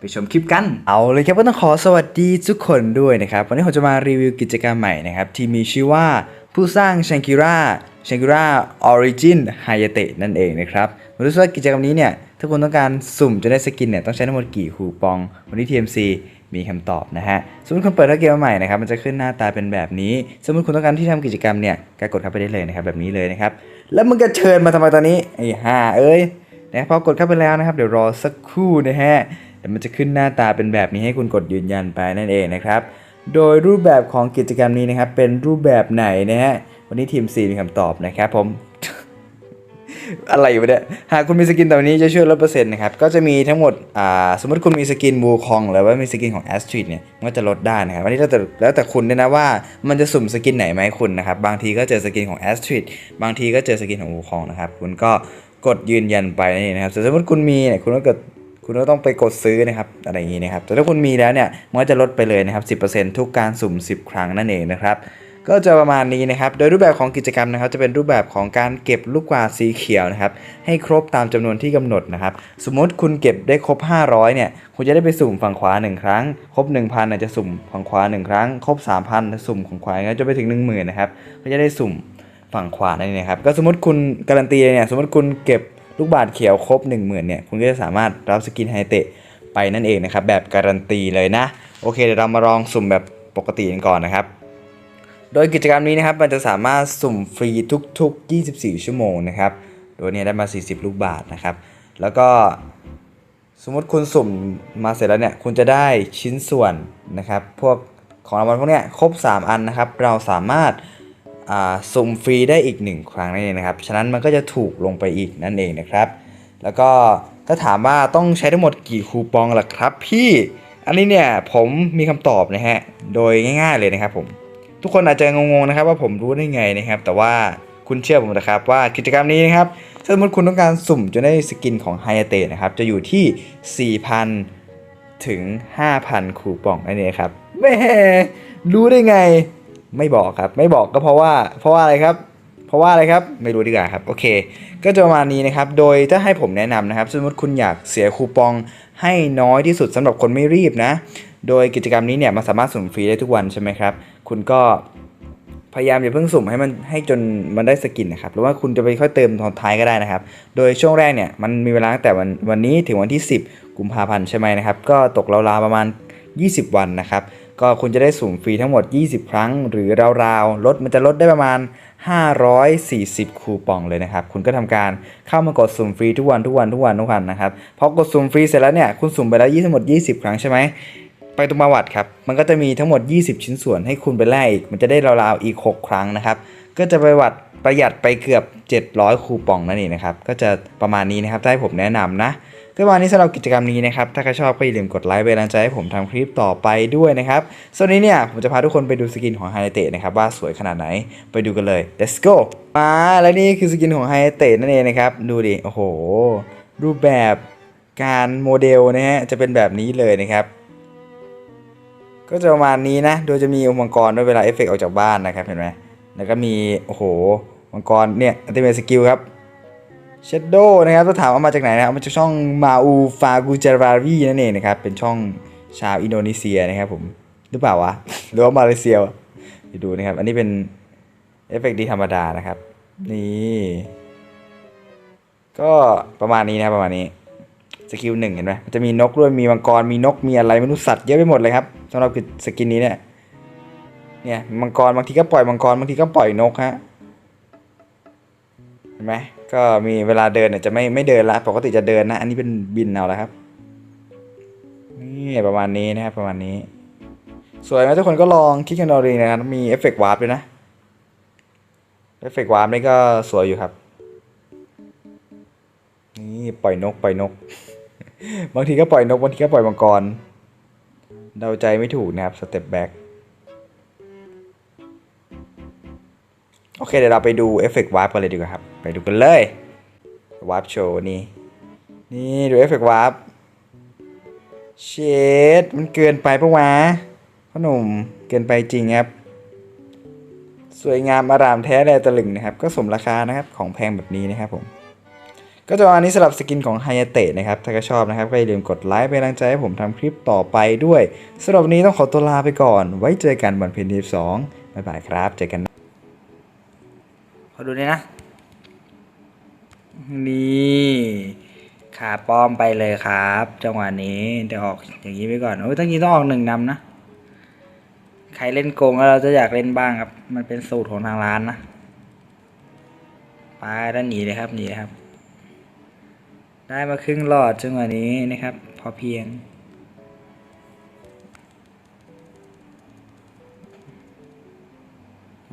ไปชมคลิปกัน เอาเลยครับก็ต้องขอสวัสดีทุกคนด้วยนะครับ วันนี้ผมจะมารีวิวกิจกรรมใหม่นะครับ ที่มีชื่อว่าผู้สร้าง s h a n k i r a s h a n k i r a Origin Hayate นั่นเองนะครับมาดูซิว่ากิจกรรมนี้เนี่ย ถ้าคุณต้องการสุ่มจะได้สกินเนี่ย ต้องใช้ทั้งหมดกี่คูปอง วันนี้ TMC มีคำตอบนะฮะ สมมติคุณเปิดทักเกมใหม่นะครับ มันจะขึ้นหน้าตาเป็นแบบนี้ สมมติคุณต้องการที่ทำกิจกรรมเนี่ย ก็กดเข้าไปได้เลยนะครับ แบบนี้เลยนะครับ แล้วมึงจะเชิญมาทำไมตอนนี้ ไอ้ห่าเอ้ยนะพอกดเข้าไปแล้วนะครับ เดี๋ยวรอสักครู่นะฮะ ยวมันจะขึ้นหน้าตาเป็นแบบนี้ให้คุณกดยืนยันไปนั่นเองนะครับ โดยรูปแบบของกิจกรรมนี้นะครับเป็นรูปแบบไหนนะฮะ วันนี้ทีม C มีคำตอบนะครับผม อะไรอยู่เนี่ย หากคุณมีสกินตัวนี้จะช่วยลดเปอร์เซ็นต์นะครับ ก็จะมีทั้งหมด อ่า สมมติคุณมีสกินบูคองหรือว่ามีสกินของแอสตริดเนี่ย มันก็จะลดได้นะครับอันนี้แล้วแต่แล้วแต่คุณด้วยนะว่า มันจะสุ่มสกินไหนมาให้คุณนะครับ บางทีก็เจอสกินของแอสตริดบางทีก็เจอสกินของบูคองนะครับ คุณก็กดยืนยันไปนี่นะครับ สมมติคุณมีเนี่ย คุณก็กด คุณก็ต้องไปกดซื้อนะครับอะไรอย่างนี้นะครับแต่ถ้าคุณมีแล้วเนี่ยมันก็จะลดไปเลยนะครับ 10%ทุกการสุ่ม 10 ครั้งนั่นเองนะครับก็จะประมาณนี้นะครับ โดยรูปแบบของกิจกรรมนะครับ จะเป็นรูปแบบของการเก็บลูกกวาดสีเขียวนะครับ ให้ครบตามจำนวนที่กำหนดนะครับ สมมติคุณเก็บได้ครบ 500 เนี่ย คุณจะได้ไปสุ่มฝั่งขวา 1 ครั้ง ครบ 1,000น่ะจะสุ่มฝั่งขวา 1 ครั้ง ครบ 3,000จะสุ่มฝั่งขวาแล้วจะไปถึง 10,000 นะครับ ก็จะได้สุ่มฝั่งขวานั่นเองครับ ก็สมมติคุณการันตีเนี่ย สมมติคุณเก็บ ลูกบาศก์เขียวครบ 10,000เนี่ยคุณก็จะสามารถรับสกินไฮเตะไปนั่นเองนะครับแบบการันตีเลยนะ โอเคเดี๋ยวเรามาลองสุ่มแบบปกติกันก่อนนะครับ โดยกิจกรรมนี้นะครับมันจะสามารถสุ่มฟรีทุก ๆ 24 ชั่วโมงนะครับโดยเนี้ได้มา 40 ลูกบาทนะครับ แล้วก็สมมติคุณสุ่มมาเสร็จแล้วเนี่ยคุณจะได้ชิ้นส่วนนะครับ พวกของรางวัลพวกเนี้ยครบ 3 อันนะครับ เราสามารถ สุ่มฟรีได้อีก 1 ครั้งนั่นเองนะครับ ฉะนั้นมันก็จะถูกลงไปอีกนั่นเองนะครับ แล้วก็ถ้าถามว่าต้องใช้ทั้งหมดกี่คูปองล่ะครับ พี่อันนี้เนี่ยผมมีคำตอบนะฮะโดยง่าย ๆเลยนะครับผมทุกคนอาจจะงงๆนะครับ ว่าผมรู้ได้ไงนะครับ แต่ว่าคุณเชื่อผมนะครับว่ากิจกรรมนี้นะครับถ้าสมมติคุณต้องการสุ่มจนได้สกินของไฮเตนะครับจะอยู่ที่ 4,000 ถึง 5,000 คูปองนั่นเองครับแม่รู้ได้ไง ไม่บอกครับ ไม่บอกก็เพราะว่า เพราะว่าอะไรครับ เพราะว่าอะไรครับ ไม่รู้ดีกว่าครับ โอเค ก็จะประมาณนี้นะครับ โดยถ้าให้ผมแนะนำนะครับ สมมติคุณอยากเสียคูปองให้น้อยที่สุดสำหรับคนไม่รีบนะ โดยกิจกรรมนี้เนี่ยมันสามารถสุ่มฟรีได้ทุกวันใช่ไหมครับ คุณก็พยายามอย่าเพิ่งสุ่มให้มันให้จนมันได้สกินนะครับ หรือว่าคุณจะไปค่อยเติมตอนท้ายก็ได้นะครับ โดยช่วงแรกเนี่ยมันมีเวลาตั้งแต่วันวันนี้ถึงวันที่ 10 กุมภาพันธ์ใช่ไหมนะครับ ก็ตกราวๆประมาณ 20 วันนะครับ ก็คุณจะได้สุ่มฟรีทั้งหมด 20 ครั้ง หรือราวๆ ลดมันจะลดได้ประมาณ 540 คูปองเลยนะครับ คุณก็ทำการเข้ามากดสุ่มฟรีทุกวันทุกวันทุกวันทุกวันนะครับ พอกดสุ่มฟรีเสร็จแล้วเนี่ยคุณสุ่มไปแล้วยี่ทั้งหมด 20 ครั้งใช่ไหมไปตรงประวัติครับ มันก็จะมีทั้งหมด 20 ชิ้นส่วนให้คุณไปแลกอีก มันจะได้ราวๆอีก 6 ครั้งนะครับ ก็จะประวัติประหยัดไปเกือบ 700 คูปองนั่นเองนะครับ ก็จะประมาณนี้นะครับถ้าให้ผมแนะนำนะ ก็ประมาณนี้สำหรับกิจกรรมนี้นะครับ ถ้าใครชอบก็อย่าลืมกดไลค์เป็นกำลังใจให้ผมทำคลิปต่อไปด้วยนะครับส่วนนี้เนี่ยผมจะพาทุกคนไปดูสกินของไฮเตะนะครับว่าสวยขนาดไหนไปดูกันเลย let's go มาแล้วนี่คือสกินของไฮเตะนั่นเองนะครับดูดิโอ้โห รูปแบบการโมเดลนะฮะจะเป็นแบบนี้เลยนะครับก็จะประมาณนี้นะ โดยจะมีอมังกรด้วยเวลาเอฟเฟกต์ออกจากบ้านนะครับเห็นไหม แล้วก็มี โอ้โห มังกรเนี่ยอัลติเมทสกิลครับ เชดโดนะครับถ้าถามว่ามาจากไหนนะครับมาจากช่องมาอูฟากูจารารีนั่นเองนะครับเป็นช่องชาวอินโดนีเซียนะครับผมหรือเปล่าวะหรือว่ามาเลเซียวะดูนะครับ อันนี้เป็นเอฟเฟกต์ดีธรรมดานะครับ นี่ก็ประมาณนี้นะครับประมาณนี้สกิลหนึ่งเห็นไหมมันจะมีนกด้วยมีมังกรมีนกมีอะไรไม่รู้สัตว์เยอะไปหมดเลยครับสำหรับสกินนี้เนี่ยเนี่ยมังกรบางทีก็ปล่อยมังกรบางทีก็ปล่อยนกฮะ ห็นไหมก็มีเวลาเดินเนี่ยจะไม่ไม่เดินละปกติจะเดินนะอันนี้เป็นบินเอาแล้วครับนี่ประมาณนี้นะครับประมาณนี้ สวยไหมทุกคนก็ลองคลิกกันเอาเองนะครับมีเอฟเฟกต์วาร์ปด้วยนะเอฟเฟกต์วาร์ปนี่ก็สวยอยู่ครับนี่ปล่อยนกปล่อยนก บางทีก็ปล่อยนกบางทีก็ปล่อยมังกรเดาใจไม่ถูกนะครับสเต็ปแบ็ก เคเดี๋ยวเราไปดูเอฟเฟกต์วาร์ปกันเลยดีกว่าครับ ไปดูกันเลยวาร์ปโชว์นี่ นี่ดูเอฟเฟกต์วาร์ปเชดมันเกินไปปะวะพ่อหนุ่มเกินไปจริงครับ สวยงามอารามแท้แลตะลึงนะครับ ก็สมราคานะครับของแพงแบบนี้นะครับผมก็จะประมาณนี้สำหรับสกินของไฮยาเตะนะครับ ถ้าก็ชอบนะครับ ก็อย่าลืมกดไลค์เป็นกำลังใจให้ผมทำคลิปต่อไปด้วยสำหรับวันนี้ต้องขอตัวลาไปก่อน ไว้เจอกันวันเพ็ญที่สองบ๊ายบายครับ เจอกัน ขอดูนี่นะ นี่ขาป้อมไปเลยครับ จังหวะนี้เดี๋ยวออกอย่างนี้ไปก่อนโอ้ยต้องยิงต้องออกหนึ่งนำนะ ใครเล่นโกงแล้วเราจะอยากเล่นบ้างครับ มันเป็นสูตรของทางร้านนะไปแล้วหนีเลยครับหนีเลยครับ ได้มาครึ่งหลอดจังหวะนี้นะครับ พอเพียง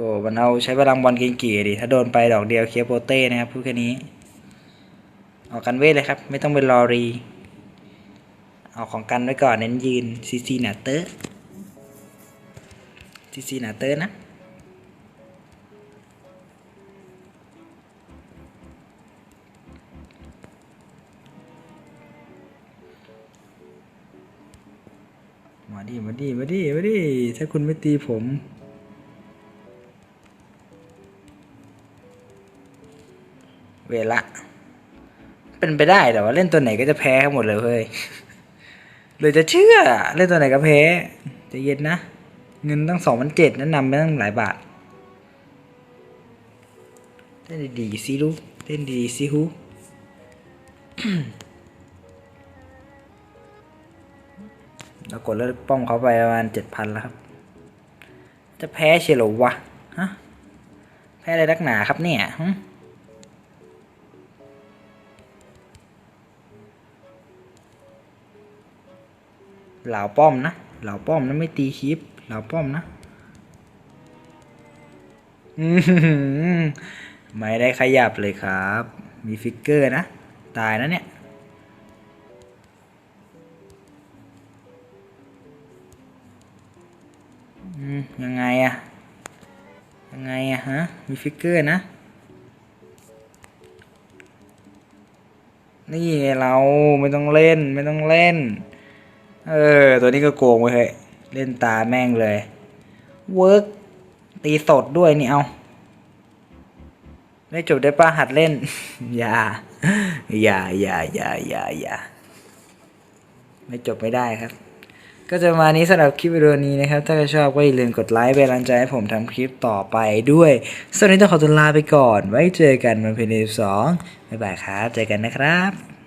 อ้มันเอาใช้พลังบอลเก่งกี่ดิถ้าโดนไปดอกเดียวเคลียโปเต้นะครับพูดแค่นี้ออกกันเวทเลยครับ ไม่ต้องไปรอรี เอาของกันไว้ก่อนเน้นยืนซีซีหนาเตอร์ซีซีหนาเตอร์นะมาดิมาดิมาดิมาดิถ้าคุณไม่ตีผม เวละ เป็นไปได้แต่ว่าเล่นตัวไหนก็จะแพ้หมดเลยเฮ้ยเลยจะเชื่อเล่นตัวไหนก็แพ้ จะเย็นนะ เงินตั้งสองพันเจ็ดแนะนำไปตั้งหลายบาทเล่นดีๆสิลูกเล่นดีๆสิฮูเรากดเลือดป้อมเขาไปประมาณเจ็ดพันแล้วครับ จะแพ้เชียววะฮะแพ้อะไรนักหนาครับเนี่ย เหล่าป้อมนะเหล่าป้อมนะไม่ตีคลิปเหล่าป้อมนะไม่ได้ขยับเลยครับ มีฟิกเกอร์นะ ตายนะเนี่ยยังไงอะยังไงอะฮะ มีฟิกเกอร์นะ นี่เราไม่ต้องเล่นไม่ต้องเล่น เออ ตัวนี้ก็โกงไปเฮ้ยเล่นตาแม่งเลย เวิร์กตีสดด้วยนี่เอาไม่จบได้ป้าหัดเล่น อย่า อย่าอย่าอย่าอย่าอย่าไม่จบไม่ได้ครับ ก็จะมานี้สำหรับคลิปวิดีโอนี้นะครับ ถ้าใครชอบก็อย่าลืมกดไลค์เป็นกำลังใจให้ผมทำคลิปต่อไปด้วยส่วนวันนี้ต้องขอตัวลาไปก่อน ไว้เจอกันวันเพลงที่สองบ๊ายบายครับ เจอกันนะครับ